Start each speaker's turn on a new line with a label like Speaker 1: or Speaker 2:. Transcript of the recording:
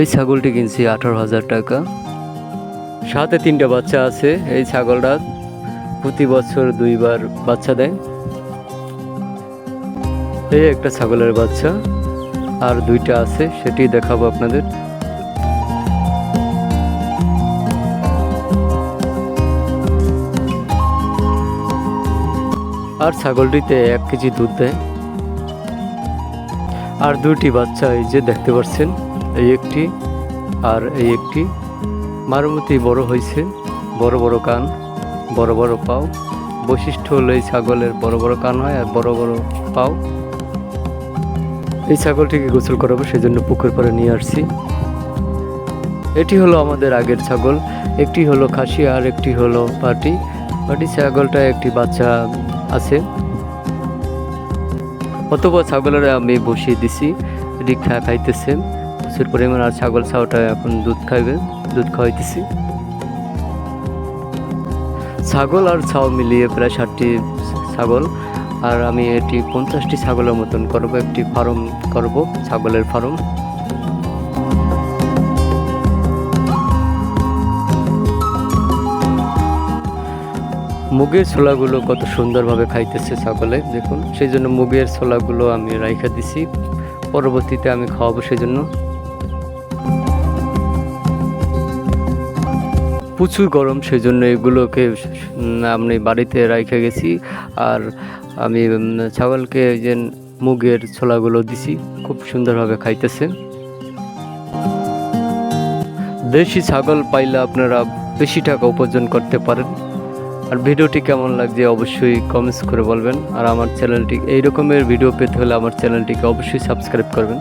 Speaker 1: এই ছাগলটি কিনছি আঠারো হাজার টাকা। সাথে তিনটা বাচ্চা আছে এই ছাগলটা প্রতি বছর দুইবার বাচ্চা দেয়। এই একটা ছাগলের বাচ্চা আর দুইটা আছে, সেটি দেখাবো আপনাদের। আর ছাগলটিতে এক কেজি দুধ দেয়। আর দুটি বাচ্চা এই যে দেখতে পাচ্ছেন। এই একটি, আর এই একটি। মারুমতি বড় হয়েছে বড় বড় কান, বড় বড় পাও। বৈশিষ্ট্য হলো এই ছাগলের বড় বড় কান হয় আর বড় বড় পাও। এই ছাগলটিকে গোসল করাবো, সেজন্য পুকুর পরে নিয়ে আসছি। এটি হলো আমাদের আগের ছাগল। একটি হলো খাসি আর একটি হলো পাটি। পাটি ছাগলটা একটি বাচ্চা আছে। অথবা ছাগলের আমি বসিয়ে দিছি এটি খা খাইতেছে প্রচুর পরিমাণ আর ছাগল ছাওটা এখন দুধ খাইবে, দুধ খাওয়াইতেছি। ছাগল আর ছাও মিলিয়ে প্রায় ষাটটি ছাগল, আর আমি এটি পঞ্চাশটি ছাগলের মতন করব, একটি ফার্ম করব, ছাগলের ফার্ম। মুগের ছোলাগুলো কত সুন্দরভাবে খাইতেছে ছাগলে, দেখুন। সেই জন্য মুগের ছোলাগুলো আমি রাইখা দিছি। পরবর্তীতে আমি খাওয়াবো সেই জন্য। প্রচুর গরম সেই জন্য এগুলোকে আমি বাড়িতে রাইখে গেছি। আর আমি ছাগলকে যে মুগের ছোলাগুলো দিছি, খুব সুন্দরভাবে খাইতেছে। দেশি ছাগল পাইলে আপনারা বেশি টাকা উপার্জন করতে পারেন। আর ভিডিওটি কেমন লাগছে অবশ্যই কমেন্টস করে বলবেন। আর আমার চ্যানেলটি, এই রকমের ভিডিও পেতে হলে আমার চ্যানেলটিকে অবশ্যই সাবস্ক্রাইব করবেন।